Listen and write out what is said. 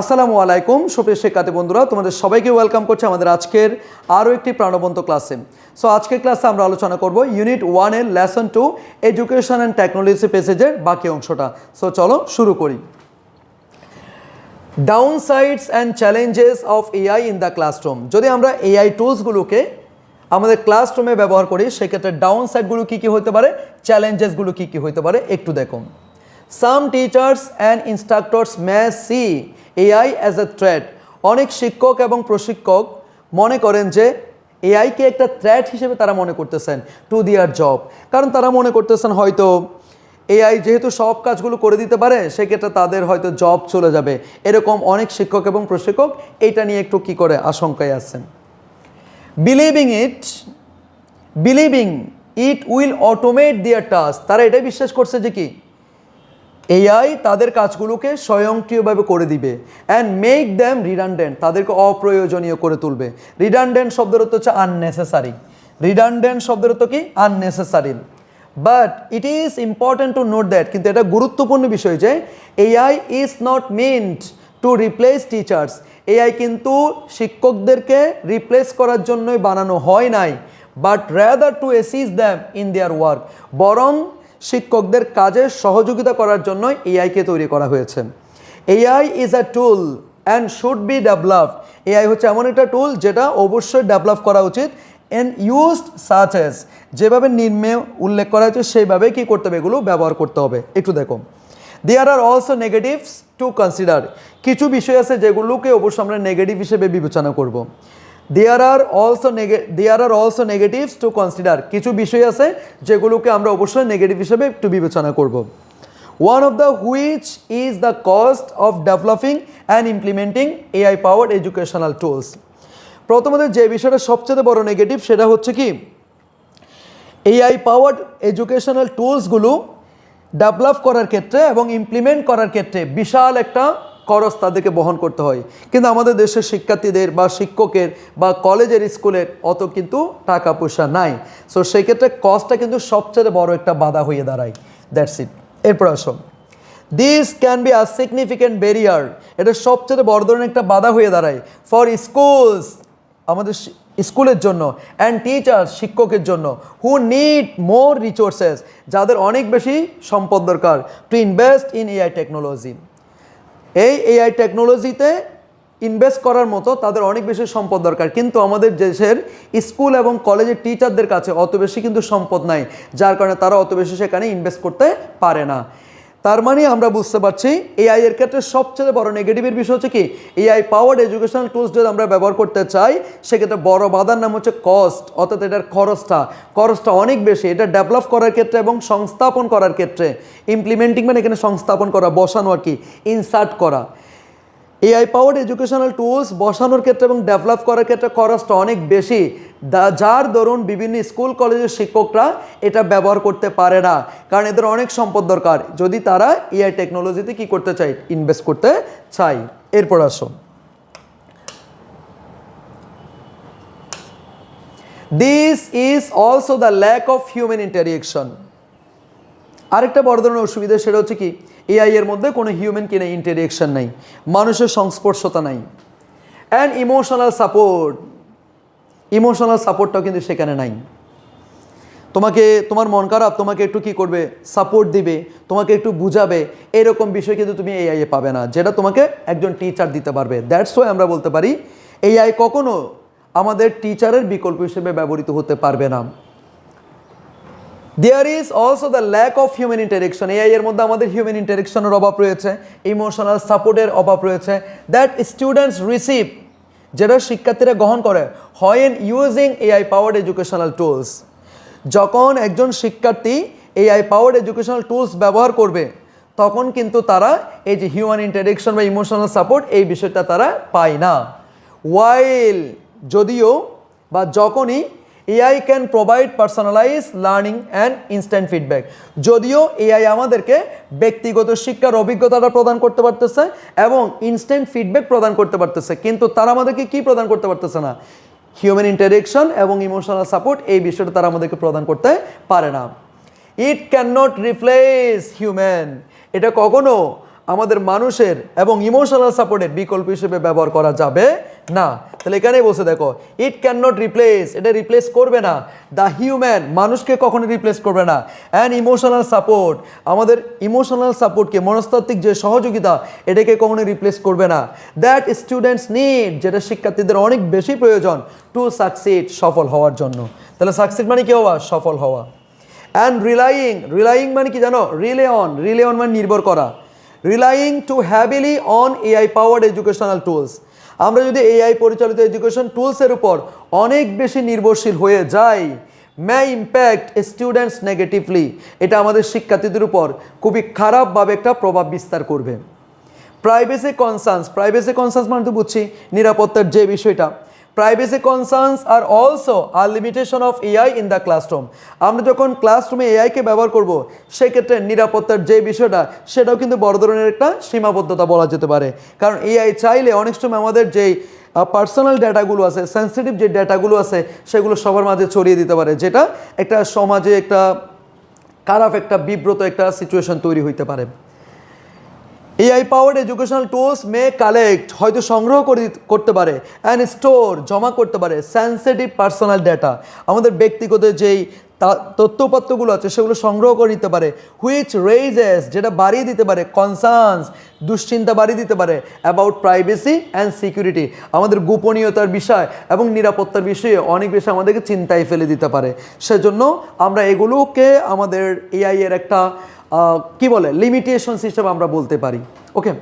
আসসালামু আলাইকুম, সুপ্রিয় শিক্ষার্থী বন্ধুরা, তোমাদের সবাইকে ওয়েলকাম করছি আমাদের আজকের আরও একটি প্রাণবন্ত ক্লাসে সো আজকের ক্লাসে আমরা আলোচনা করব ইউনিট ওয়ানের lesson two education and technology পেসেজের বাকি অংশটা। সো চলো শুরু করি। Downsides and challenges of AI in the classroom যদি আমরা এআই টুলসগুলোকে আমাদের ক্লাসরুমে ব্যবহার করি, সেক্ষেত্রে ডাউন সাইডগুলো কী কী হতে পারে চ্যালেঞ্জেসগুলো কী কী হতে পারে, একটু দেখুন। Some teachers and instructors may see AI as a threat অনেক শিক্ষক এবং প্রশিক্ষক মনে করেন যে এআইকে একটা থ্রেট হিসেবে তারা মনে করতেছেন টু দিয়ার জব কারণ তারা মনে করতেছেন হয়তো এআই যেহেতু সব কাজগুলো করে দিতে পারে, সেক্ষেত্রে তাদের হয়তো জব চলে যাবে। এরকম অনেক শিক্ষক এবং প্রশিক্ষক এটা নিয়ে একটু কি করে আশঙ্কায় আছেন। Believing it believing it will automate their task তারা এটাই বিশ্বাস করছে যে কি এআই তাদের কাজগুলোকে স্বয়ংক্রিয়ভাবে করে দিবে অ্যান্ড মেক দ্যাম রিডান্ডেন্ট তাদেরকে অপ্রয়োজনীয় করে তুলবে। রিডান্ডেন্ট শব্দের অর্থ হচ্ছে আননেসেসারি রিডান্ডেন্ট শব্দের অর্থ কি? Unnecessary but it is important to note that কিন্তু এটা গুরুত্বপূর্ণ বিষয় যে AI is not meant to replace teachers AI কিন্তু শিক্ষকদেরকে রিপ্লেস করার জন্যই বানানো হয় নাই but rather to assist them in their work বরং শিক্ষকদের কাজে সহযোগিতা করার জন্য এআইকে তৈরি করা হয়েছে। AI is a tool and should be developed AI হচ্ছে এমন একটা টুল যেটা অবশ্যই ডেভেলপ করা উচিত অ্যান্ড ইউজড সাচ এস যেভাবে নিম্নে উল্লেখ করা হয়েছে সেইভাবে কী করতে হবে, এগুলো ব্যবহার করতে হবে। একটু দেখো। There are also negatives to consider কিছু বিষয় আছে যেগুলোকে অবশ্য আমরা নেগেটিভ হিসেবে বিবেচনা করব। There are also there are also negatives to consider কিছু বিষয় আছে যেগুলোকে আমরা অবশ্যই নেগেটিভ হিসেবে একটু বিবেচনা করব। One of the which is the cost of developing and implementing AI powered educational tools প্রথমত যে বিষয়টা সবচেয়ে বড় নেগেটিভ সেটা হচ্ছে কি? এআই পাওয়ার্ড এডুকেশনাল টুলসগুলো ডেভেলপ করার ক্ষেত্রে এবং ইমপ্লিমেন্ট করার ক্ষেত্রে বিশাল একটা খরচ তাদেরকে বহন করতে হয়। কিন্তু আমাদের দেশের শিক্ষার্থীদের বা শিক্ষকের বা কলেজের স্কুলের অত কিন্তু টাকা পয়সা নাই। সো সেক্ষেত্রে কস্টটা কিন্তু সবচেয়ে বড় একটা বাধা হয়ে দাঁড়ায়। দ্যাটস ইট এরপর আসো this can be a significant barrier এটা সবচেয়ে বড় ধরনের একটা বাধা হয়ে দাঁড়ায়। ফর স্কুলস আমাদের স্কুলের জন্য অ্যান্ড টিচার শিক্ষকের জন্য হু নিড মোর রিসোর্সেস যাদের অনেক বেশি সম্পদ দরকার to invest in AI technology এই এআই টেকনোলজিতে ইনভেস্ট করার মতো তাদের অনেক বেশি সম্পদ দরকার। কিন্তু আমাদের দেশের স্কুল এবং কলেজের টিচারদের কাছে অত বেশি কিন্তু সম্পদ নাই, যার কারণে তারা অত বেশি সেখানে ইনভেস্ট করতে পারে না। তার মানে আমরা বুঝতে পারছি এআই এর ক্ষেত্রে সবচেয়ে বড় নেগেটিভের বিষয় হচ্ছে কি এআই পাওয়ার্ড এডুকেশনাল টুলস যদি আমরা ব্যবহার করতে চাই, সেক্ষেত্রে বড় বাধার নাম হচ্ছে কস্ট অর্থাৎ এটার খরচটা। খরচটা অনেক বেশি, এটা ডেভেলপ করার ক্ষেত্রে এবং সংস্থাপন করার ক্ষেত্রে। ইমপ্লিমেন্টিং মানে এখানে সংস্থাপন করা, বসানো আর কি ইনসার্ট করা। এআই পাওয়ার্ড এডুকেশনাল টুলস বসানোর ক্ষেত্রে এবং ডেভেলপ করার ক্ষেত্রে খরচটা অনেক বেশি। যার দরুন বিভিন্ন স্কুল কলেজের শিক্ষকরা এটা ব্যবহার করতে পারে না। কারণ এদের অনেক সম্পদ দরকার। যদি তারা এআই টেকনোলজিতে কি করতে চায়? ইনভেস্ট করতে চায়। এরপর আসো। This is also the lack of human interaction আরেকটা বড় ধরনের অসুবিধা সেটা হচ্ছে কি এআই এর মধ্যে কোনো হিউম্যান কিনে ইন্টারিয়েকশন নাই, মানুষের সংস্পর্শতা নাই। অ্যান্ড ইমোশনাল সাপোর্ট ইমোশনাল সাপোর্টটাও কিন্তু সেখানে নাই। তোমাকে, তোমার মন খারাপ, তোমাকে একটু কি করবে? সাপোর্ট দিবে, তোমাকে একটু বুঝাবে, এরকম বিষয় কিন্তু তুমি এআই এ পাবে না, যেটা তোমাকে একজন টিচার দিতে পারবে। দ্যাটস ওয়াই আমরা বলতে পারি এআই কখনো আমাদের টিচারের বিকল্প হিসেবে ব্যবহৃত হতে পারবে না। There is also the lack of human interaction AI এর মধ্যে আমাদের হিউম্যান ইন্টারেকশনের অভাব রয়েছে ইমোশনাল সাপোর্টের অভাব রয়েছে দ্যাট স্টুডেন্টস রিসিভ যেটা শিক্ষার্থীরা গ্রহণ করে হয় in using AI powered educational tools যখন একজন শিক্ষার্থী এআই পাওয়ার্ড এডুকেশনাল টুলস ব্যবহার করবে, তখন কিন্তু তারা এই যে হিউম্যান ইন্টারেকশন বা ইমোশনাল সাপোর্ট এই বিষয়টা তারা পায় না। ওয়াইল যদিও বা যখনই AI can provide personalise learning and instant feedback যদিও এআই আমাদেরকে ব্যক্তিগত শিক্ষার অভিজ্ঞতাটা প্রদান করতে পারতেছে এবং ইনস্ট্যান্ট ফিডব্যাক প্রদান করতে পারতেছে, কিন্তু তারা আমাদেরকে কি প্রদান করতে পারতেছে না? হিউম্যান ইন্টারেকশন এবং ইমোশনাল সাপোর্ট এই বিষয়টা তারা আমাদেরকে প্রদান করতে পারে না। It can not replace human এটা কখনো আমাদের মানুষের এবং ইমোশনাল সাপোর্টের বিকল্প হিসেবে ব্যবহার করা যাবে না, তাহলে এখানেই বসে দেখো ইট ক্যান নট রিপ্লেস এটা রিপ্লেস করবে না। দ্য হিউম্যান মানুষকে কখনো রিপ্লেস করবে না। অ্যান্ড ইমোশনাল সাপোর্ট আমাদের ইমোশনাল সাপোর্টকে মনস্তাত্ত্বিক যে সহযোগিতা, এটাকে কখনো রিপ্লেস করবে না। দ্যাট স্টুডেন্টস নিড যেটা শিক্ষার্থীদের অনেক বেশি প্রয়োজন টু সাকসিড সফল হওয়ার জন্য। তাহলে সাকসিড মানে কি হওয়া? সফল হওয়া। অ্যান্ড রিলাইং রিলাইং মানে কি জানো? রিলে অন রিলে অন মানে নির্ভর করা। Relying too heavily on AI powered educational tools আমরা যদি এআই পরিচালিত এডুকেশন টুলসের উপর অনেক বেশি নির্ভরশীল হয়ে যাই মে ইম্প্যাক্ট স্টুডেন্টস নেগেটিভলি এটা আমাদের শিক্ষার্থীদের উপর খুবই খারাপভাবে একটা প্রভাব বিস্তার করবে। প্রাইভেসি কনসার্নস প্রাইভেসি কনসার্নস মানে তো বুঝছি, নিরাপত্তার যে বিষয়টা privacy concerns are also are limitation of AI in the classroom আমরা যখন ক্লাসরুমে এআইকে ব্যবহার করব, সেক্ষেত্রে নিরাপত্তার যে বিষয়টা, সেটাও কিন্তু বড় ধরনের একটা সীমাবদ্ধতা বলা যেতে পারে। কারণ এআই চাইলে অনেক সময় আমাদের যেই পার্সোনাল ডেটাগুলো আছে সেন্সিটিভ যে ডেটাগুলো আছে, সেগুলো সবার মাঝে ছড়িয়ে দিতে পারে, যেটা একটা সমাজে একটা খারাপ একটা, বিব্রত একটা সিচুয়েশন তৈরি হইতে পারে। AI powered educational tools may collect হয়তো সংগ্রহ করে করতে পারে অ্যান্ড স্টোর জমা করতে পারে সেন্সিটিভ পার্সোনাল ডেটা আমাদের ব্যক্তিগত যেই তথ্যপত্রগুলো আছে, সেগুলো সংগ্রহ করে নিতে পারে হুইচ রেইজেস যেটা বাড়িয়ে দিতে পারে কনসার্নস দুশ্চিন্তা বাড়িয়ে দিতে পারে অ্যাবাউট প্রাইভেসি অ্যান্ড সিকিউরিটি আমাদের গোপনীয়তার বিষয় এবং নিরাপত্তার বিষয়ে অনেক বেশি আমাদেরকে চিন্তায় ফেলে দিতে পারে। সেজন্য আমরা এগুলোকে আমাদের এআই এর একটা কি বলে? লিমিটেশন সিস্টেম আমরা বলতে পারি। ওকে